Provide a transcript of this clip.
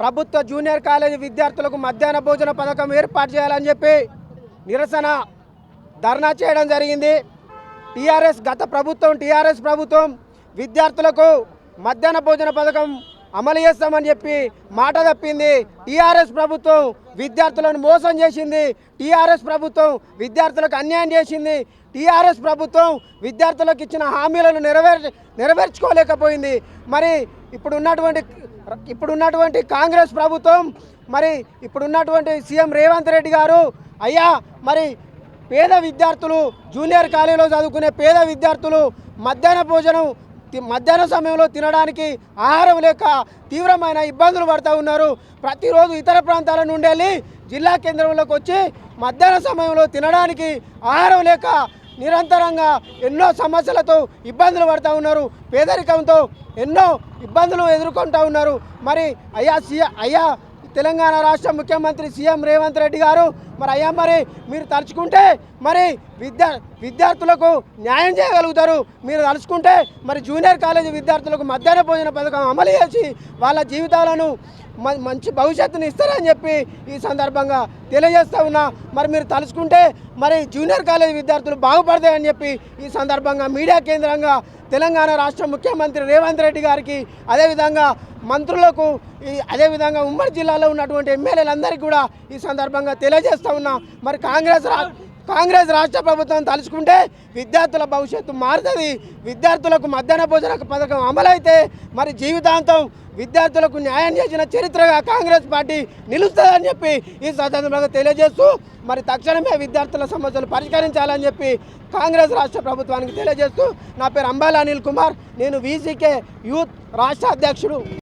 ప్రభుత్వ junior college విద్యార్థులకు మధ్యాహ్న భోజన పథకం ఏర్పాటు చేయాలని చెప్పి నిరసన ధర్నా చేయడం జరిగింది. టీఆర్ఎస్ గత ప్రభుత్వం టీఆర్ఎస్ ప్రభుత్వం విద్యార్థులకు మధ్యాహ్న భోజన పథకం అమలు చేస్తామని చెప్పి మాట తప్పింది. టీఆర్ఎస్ ప్రభుత్వం విద్యార్థులను మోసం చేసింది. టీఆర్ఎస్ ప్రభుత్వం విద్యార్థులకు అన్యాయం చేసింది. టీఆర్ఎస్ ప్రభుత్వం విద్యార్థులకు ఇచ్చిన హామీలను నెరవేర్ నెరవేర్చుకోలేకపోయింది. మరి ఇప్పుడున్నటువంటి ఇప్పుడున్నటువంటి కాంగ్రెస్ ప్రభుత్వం మరి ఇప్పుడున్నటువంటి సీఎం రేవంత్ రెడ్డి గారు అయ్యా మరి పేద విద్యార్థులు జూనియర్ కాలేజీలో చదువుకునే పేద విద్యార్థులు మధ్యాహ్న భోజనం మధ్యాహ్న సమయంలో తినడానికి ఆహారం లేక తీవ్రమైన ఇబ్బందులు పడుతూ ఉన్నారు. ప్రతిరోజు ఇతర ప్రాంతాల నుండి వెళ్ళి జిల్లా కేంద్రంలోకి వచ్చి మధ్యాహ్న సమయంలో తినడానికి ఆహారం లేక నిరంతరంగా ఎన్నో సమస్యలతో ఇబ్బందులు పడుతూ ఉన్నారు. పేదరికంతో ఎన్నో ఇబ్బందులు ఎదుర్కొంటూ ఉన్నారు. మరి అయ్యా సీఎ అయ్యా తెలంగాణ రాష్ట్ర ముఖ్యమంత్రి సీఎం రేవంత్ రెడ్డి గారు మరి అయ్యా మరి మీరు తలుచుకుంటే మరి విద్యా విద్యార్థులకు న్యాయం చేయగలుగుతారు. మీరు తలుచుకుంటే మరి జూనియర్ కాలేజీ విద్యార్థులకు మధ్యాహ్న భోజన పథకం అమలు చేసి వాళ్ళ జీవితాలను మ- మంచి భవిష్యత్తుని ఇస్తారని చెప్పి ఈ సందర్భంగా తెలియజేస్తా ఉన్నా. మరి మీరు తలుచుకుంటే మరి జూనియర్ కాలేజీ విద్యార్థులు బాగుపడతాయని చెప్పి ఈ సందర్భంగా మీడియా కేంద్రంగా తెలంగాణ రాష్ట్ర ముఖ్యమంత్రి రేవంత్ రెడ్డి గారికి అదేవిధంగా మంత్రులకు ఈ అదేవిధంగా ఉమ్మడి జిల్లాలో ఉన్నటువంటి ఎమ్మెల్యేలందరికీ కూడా ఈ సందర్భంగా తెలియజేస్తా ఉన్నా. మరి కాంగ్రెస్ రా కాంగ్రెస్ రాష్ట్ర ప్రభుత్వం తలుచుకుంటే విద్యార్థుల భవిష్యత్తు మారుతుంది. విద్యార్థులకు మధ్యాహ్న భోజన పథకం అమలైతే మరి జీవితాంతం విద్యార్థులకు న్యాయం చేసిన చరిత్రగా కాంగ్రెస్ పార్టీ నిలుస్తుందని చెప్పి ఈ సందర్భంగా తెలియజేస్తూ మరి తక్షణమే విద్యార్థుల సమస్యలు పరిష్కరించాలని చెప్పి కాంగ్రెస్ రాష్ట్ర ప్రభుత్వానికి తెలియజేస్తూ నా పేరు అంబాల అనిల్ కుమార్. నేను వీసీకే యూత్ రాష్ట్ర అధ్యక్షుడు.